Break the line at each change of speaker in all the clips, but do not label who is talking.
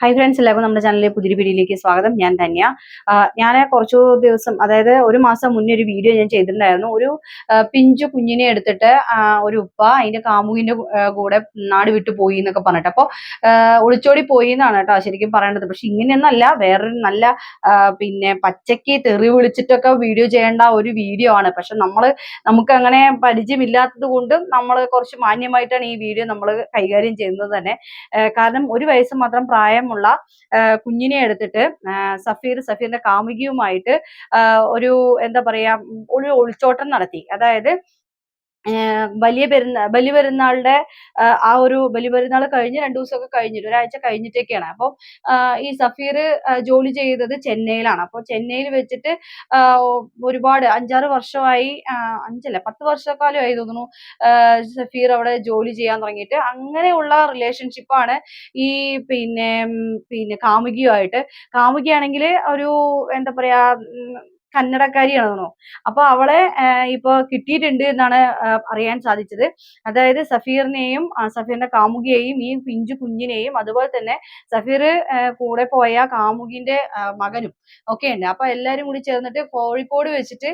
Hi friends എല്ലാവർക്കും നമ്മുടെ ചാനലിലെ പുതിയ വീഡിയോയിലേക്ക് സ്വാഗതം. ഞാൻ ധന്യ. ഞാൻ കുറച്ചു ദിവസം അതായത് ഒരു മാസം മുന്നേ ഒരു വീഡിയോ ഞാൻ ചെയ്തിട്ടുണ്ടായിരുന്നു. ഒരു പിഞ്ചു കുഞ്ഞിനെ എടുത്തിട്ട് ഒരു ഉപ്പ അതിന്റെ കാമുകിന്റെ കൂടെ നാട് വിട്ടു പോയി എന്നൊക്കെ പറഞ്ഞിട്ട്. അപ്പോൾ ഒളിച്ചോടി പോയി എന്നാണ് കേട്ടോ ശരിക്കും പറയേണ്ടത്. പക്ഷെ ഇങ്ങനെയൊന്നല്ല വേറൊരു നല്ല പിന്നെ പച്ചയ്ക്ക് തെറി വിളിച്ചിട്ടൊക്കെ വീഡിയോ ചെയ്യേണ്ട ഒരു വീഡിയോ ആണ്. പക്ഷെ നമ്മൾ നമുക്ക് അങ്ങനെ പരിചയമില്ലാത്തത് കൊണ്ടും നമ്മൾ കുറച്ച് മാന്യമായിട്ടാണ് ഈ വീഡിയോ നമ്മൾ കൈകാര്യം ചെയ്യുന്നത് തന്നെ. കാരണം ഒരു വയസ്സ് മാത്രം പ്രായമുള്ള കുഞ്ഞിനെ എടുത്തിട്ട് സഫീർ സഫീറിന്റെ കാമുകിയുമായിട്ട് ഒരു എന്താ പറയാ ഒരു ഒളിച്ചോട്ടം നടത്തി. അതായത് വലിയ പെരുന്നാൾ ബലി പെരുന്നാളുടെ ആ, ഒരു ബലി പെരുന്നാൾ കഴിഞ്ഞ് രണ്ടു ദിവസമൊക്കെ കഴിഞ്ഞിട്ട് ഒരാഴ്ച കഴിഞ്ഞിട്ടൊക്കെയാണ്. അപ്പോൾ ഈ സഫീർ ജോലി ചെയ്തത് ചെന്നൈയിലാണ്. അപ്പോൾ ചെന്നൈയിൽ വെച്ചിട്ട് ഒരുപാട് അഞ്ചാറ് വർഷമായി അഞ്ചല്ല പത്ത് വർഷക്കാലമായി തോന്നുന്നു സഫീർ അവിടെ ജോലി ചെയ്യാൻ തുടങ്ങിയിട്ട്. അങ്ങനെയുള്ള റിലേഷൻഷിപ്പാണ് ഈ പിന്നെ പിന്നെ കാമുകിയുമായിട്ട്. കാമുകിയാണെങ്കിൽ ഒരു എന്താ പറയാ ഉം, കന്നഡക്കാരിയാണ് തോന്നുന്നു അപ്പൊ അവളെ ഇപ്പൊ കിട്ടിയിട്ടുണ്ട് എന്നാണ് അറിയാൻ സാധിച്ചത്. അതായത് സഫീറിനെയും സഫീറിന്റെ കാമുകിയെയും ഈ പിഞ്ചു കുഞ്ഞിനെയും അതുപോലെ തന്നെ സഫീർ കൂടെ പോയ കാമുകിന്റെ മകനും ഒക്കെ ഉണ്ട്. അപ്പൊ എല്ലാരും കൂടി ചേർന്നിട്ട് കോഴിക്കോട് വെച്ചിട്ട്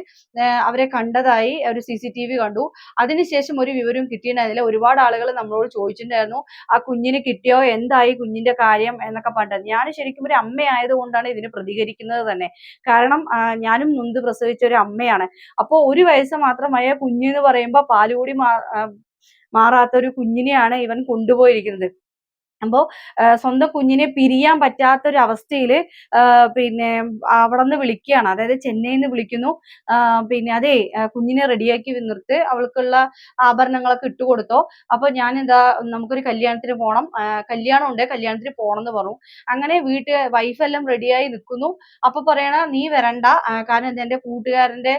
അവരെ കണ്ടതായി ഒരു സി സി ടി വി കണ്ടു. അതിനുശേഷം ഒരു വിവരവും കിട്ടിയിട്ടുണ്ടായിരുന്നില്ല ഒരുപാട് ആളുകൾ നമ്മളോട് ചോദിച്ചിട്ടുണ്ടായിരുന്നു ആ കുഞ്ഞിന് കിട്ടിയോ? എന്തായി കുഞ്ഞിന്റെ കാര്യം എന്നൊക്കെ പറഞ്ഞത് ഞാൻ ശരിക്കും ഒരു അമ്മയായത് കൊണ്ടാണ് ഇതിന് പ്രതികരിക്കുന്നത് തന്നെ. കാരണം ആ, ഞാനും നൊന്ത് പ്രസവിച്ച ഒരു അമ്മയാണ്. അപ്പോൾ ഒരു വയസ്സ് മാത്രമായ കുഞ്ഞ് എന്ന് പറയുമ്പോ പാലുകൂടി മാറാത്ത ഒരു കുഞ്ഞിനെയാണ് ഇവൻ കൊണ്ടുപോയിരിക്കുന്നത്. അപ്പോ ആ, സ്വന്തം കുഞ്ഞിനെ പിരിയാൻ പറ്റാത്ത ഒരു അവസ്ഥയിൽ പിന്നെ അവിടെ നിന്ന് വിളിക്കുകയാണ്. അതായത് ചെന്നൈയിൽ നിന്ന് വിളിക്കുന്നു പിന്നെ അതെ കുഞ്ഞിനെ റെഡിയാക്കി നിർത്ത് അവൾക്കുള്ള ആഭരണങ്ങളൊക്കെ ഇട്ട് കൊടുത്തോ. അപ്പൊ ഞാൻ എന്താ നമുക്കൊരു കല്യാണത്തിന് പോകണം കല്യാണം ഉണ്ട് കല്യാണത്തിന് പോകണം എന്ന് പറഞ്ഞു. അങ്ങനെ വീട്ടിൽ വൈഫെല്ലാം റെഡിയായി നിൽക്കുന്നു. അപ്പൊ പറയണ നീ വരണ്ട. കാരണം എന്താ എന്റെ കൂട്ടുകാരന്റെ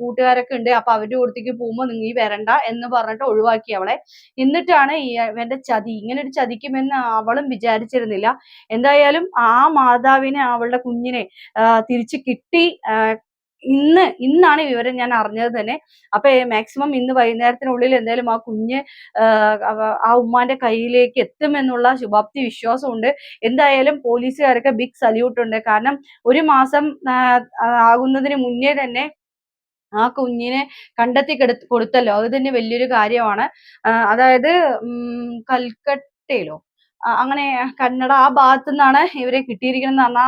കൂട്ടുകാരൊക്കെ ഉണ്ട്. അപ്പൊ അവരുടെ കൂടത്തേക്ക് പോകുമ്പോ നീ വരണ്ട എന്ന് പറഞ്ഞിട്ട് ഒഴിവാക്കി അവളെ. എന്നിട്ടാണ് ഇവന്റെ ചതി. ഇങ്ങനെ ഒരു ചതിക്കുമെന്ന് അവളും വിചാരിച്ചിരുന്നില്ല. എന്തായാലും ആ മാതാവിനെ അവളുടെ കുഞ്ഞിനെ തിരിച്ചു കിട്ടി. ഇന്ന് ഇന്നാണ് ഈ വിവരം ഞാൻ അറിഞ്ഞത് തന്നെ. അപ്പൊ മാക്സിമം ഇന്ന് വൈകുന്നേരത്തിനുള്ളിൽ എന്തായാലും ആ കുഞ്ഞ് ആ, ഉമ്മാന്റെ കയ്യിലേക്ക് എത്തുമെന്നുള്ള ശുഭാപ്തി വിശ്വാസമുണ്ട്. എന്തായാലും പോലീസുകാരൊക്കെ ബിഗ് സല്യൂട്ട് ഉണ്ട്. കാരണം ഒരു മാസം ആകുന്നതിന് മുന്നേ തന്നെ ആ കുഞ്ഞിനെ കണ്ടെത്തി കെടു കൊടുത്തല്ലോ. അത് തന്നെ വലിയൊരു കാര്യമാണ്. അതായത് ഉം, ആ, അങ്ങനെ കന്നഡ ആ ഭാഗത്തു നിന്നാണ് ഇവരെ കിട്ടിയിരിക്കുന്നത്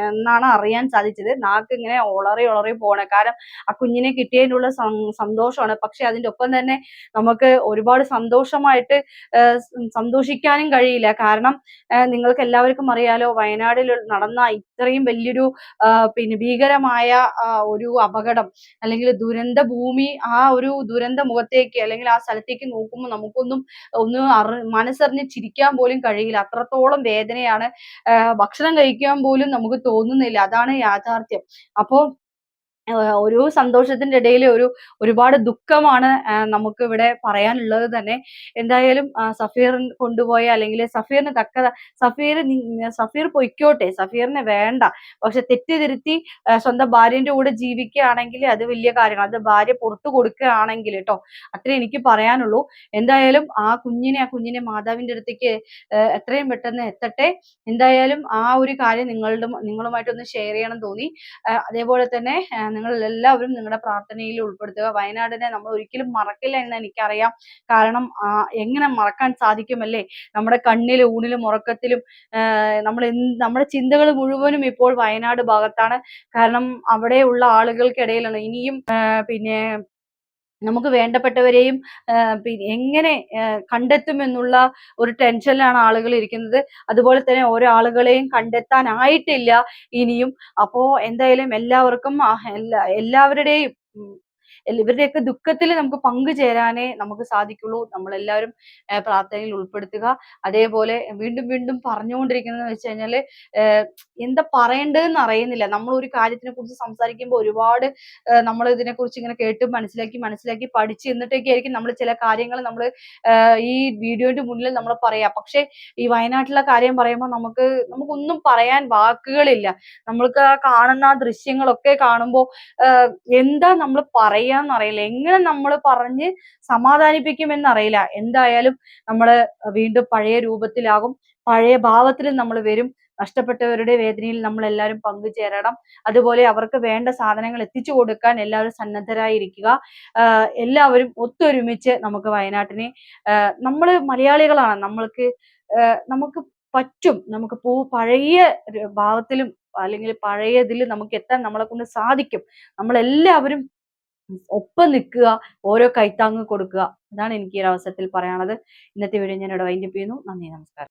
എന്നാണ് അറിയാൻ സാധിച്ചത്. നാക്ക് ഇങ്ങനെ ഒളറി ഒളറി പോണേ. കാരണം ആ കുഞ്ഞിനെ കിട്ടിയതിനുള്ള സന്തോഷമാണ്. പക്ഷെ അതിന്റെ ഒപ്പം തന്നെ നമുക്ക് ഒരുപാട് സന്തോഷമായിട്ട് സന്തോഷിക്കാനും കഴിയില്ല. കാരണം നിങ്ങൾക്ക് എല്ലാവർക്കും അറിയാലോ വയനാടിൽ നടന്ന ഇത്രയും വലിയൊരു പിന്നെ ഭീകരമായ ഒരു അപകടം അല്ലെങ്കിൽ ദുരന്ത ഭൂമി ആ ഒരു ദുരന്ത മുഖത്തേക്ക് അല്ലെങ്കിൽ ആ സ്ഥലത്തേക്ക് നോക്കുമ്പോൾ നമുക്കൊന്നും ഒന്ന് അറി മനസ്സറിഞ്ഞ് ചിരിക്കാൻ പോലും കഴിയില്ല. അത്രത്തോളം വേദനയാണ് ഭക്ഷണം കഴിക്കാൻ പോലും നമുക്ക് തോന്നുന്നില്ല. അതാണ് യാഥാർത്ഥ്യം. അപ്പോ ആഹ് ഒരു സന്തോഷത്തിന്റെ ഇടയിൽ ഒരു ഒരുപാട് ദുഃഖമാണ് നമുക്ക് ഇവിടെ പറയാനുള്ളത് തന്നെ. എന്തായാലും സഫീർ കൊണ്ടുപോയ അല്ലെങ്കിൽ സഫീറിന് തക്ക സഫീർ സഫീർ പൊയ്ക്കോട്ടെ സഫീറിനെ വേണ്ട. പക്ഷെ തെറ്റിതിരുത്തി സ്വന്തം ഭാര്യന്റെ കൂടെ ജീവിക്കുകയാണെങ്കിൽ അത് വലിയ കാര്യമാണ്. അത് ഭാര്യ പുറത്തു കൊടുക്കുകയാണെങ്കിൽ കേട്ടോ അത്രേ എനിക്ക് പറയാനുള്ളൂ. എന്തായാലും ആ കുഞ്ഞിനെ ആ കുഞ്ഞിനെ മാതാവിന്റെ അടുത്തേക്ക് എത്രയും പെട്ടെന്ന് എത്തട്ടെ. എന്തായാലും ആ ഒരു കാര്യം നിങ്ങളുടെ നിങ്ങളുമായിട്ടൊന്ന് ഷെയർ ചെയ്യണം തോന്നി. അതേപോലെ തന്നെ നിങ്ങൾ എല്ലാവരും നിങ്ങളുടെ പ്രാർത്ഥനയിൽ ഉൾപ്പെടുത്തുക. വയനാടിനെ നമ്മൾ ഒരിക്കലും മറക്കില്ല എന്ന് എനിക്കറിയാം. കാരണം എങ്ങനെ മറക്കാൻ സാധിക്കുമല്ലേ? നമ്മുടെ കണ്ണിലും ഊണിലും ഉറക്കത്തിലും നമ്മൾ നമ്മുടെ ചിന്തകൾ മുഴുവനും ഇപ്പോൾ വയനാട് ഭാഗത്താണ്. കാരണം അവിടെയുള്ള ആളുകൾക്കിടയിലാണ്. ഇനിയും പിന്നെ നമുക്ക് വേണ്ടപ്പെട്ടവരെയും എങ്ങനെ കണ്ടെത്തുമെന്നുള്ള ഒരു ടെൻഷനിലാണ് ആളുകൾ ഇരിക്കുന്നത്. അതുപോലെ തന്നെ ഓരോ ആളുകളെയും കണ്ടെത്താനായിട്ടില്ല ഇനിയും. അപ്പോ എന്തായാലും എല്ലാവർക്കും എല്ലാ എല്ലാവരുടെയും ഇവരുടെയൊക്കെ ദുഃഖത്തിൽ നമുക്ക് പങ്കുചേരാനേ നമുക്ക് സാധിക്കുള്ളൂ. നമ്മളെല്ലാവരും പ്രാർത്ഥനയിൽ ഉൾപ്പെടുത്തുക. അതേപോലെ വീണ്ടും വീണ്ടും പറഞ്ഞുകൊണ്ടിരിക്കുന്നത് വെച്ച് കഴിഞ്ഞാൽ എന്താ പറയേണ്ടതെന്ന് അറിയുന്നില്ല. നമ്മൾ ഒരു കാര്യത്തിനെ കുറിച്ച് സംസാരിക്കുമ്പോൾ ഒരുപാട് നമ്മൾ ഇതിനെ കുറിച്ച് ഇങ്ങനെ കേട്ട് മനസ്സിലാക്കി മനസ്സിലാക്കി പഠിച്ച് എന്നിട്ടൊക്കെ ആയിരിക്കും നമ്മൾ ചില കാര്യങ്ങൾ നമ്മൾ ഈ വീഡിയോന്റെ മുന്നിൽ നമ്മൾ പറയാ. പക്ഷെ ഈ വയനാട്ടിലെ കാര്യം പറയുമ്പോൾ നമുക്ക് നമുക്കൊന്നും പറയാൻ വാക്കുകളില്ല. നമ്മൾക്ക് ആ കാണുന്ന ആ ദൃശ്യങ്ങളൊക്കെ കാണുമ്പോൾ എന്താ നമ്മൾ പറയാന്ന് അറിയില്ല. എങ്ങനെ നമ്മൾ പറഞ്ഞ് സമാധാനിപ്പിക്കുമെന്ന് അറിയില്ല. എന്തായാലും നമ്മൾ വീണ്ടും പഴയ രൂപത്തിലാകും. പഴയ ഭാവത്തിൽ നമ്മൾ വരും. നഷ്ടപ്പെട്ടവരുടെ വേദനയിൽ നമ്മൾ എല്ലാവരും പങ്കുചേരണം. അതുപോലെ അവർക്ക് വേണ്ട സാധനങ്ങൾ എത്തിച്ചു കൊടുക്കാൻ എല്ലാവരും സന്നദ്ധരായിരിക്കുക. എല്ലാവരും ഒത്തൊരുമിച്ച് നമുക്ക് വയനാട്ടിനെ നമ്മൾ മലയാളികളാണ്. നമ്മൾക്ക് നമുക്ക് പറ്റും. നമുക്ക് പൂ പഴയ ഭാവത്തിലും അല്ലെങ്കിൽ പഴയതിൽ നമുക്ക് എത്താൻ നമ്മളെ കൊണ്ട് സാധിക്കും. നമ്മളെല്ലാവരും ഒപ്പം നിൽക്കുക ഓരോ കൈത്താങ്ങ് കൊടുക്കുക. അതാണ് എനിക്ക് ഈ ഒരു അവസരത്തിൽ പറയാനുള്ളത്. ഇന്നത്തെ വീഡിയോ ഞാൻ ഇവിടെ വൈൻഡപ്പ് ചെയ്യുന്നു. നന്ദി നമസ്കാരം.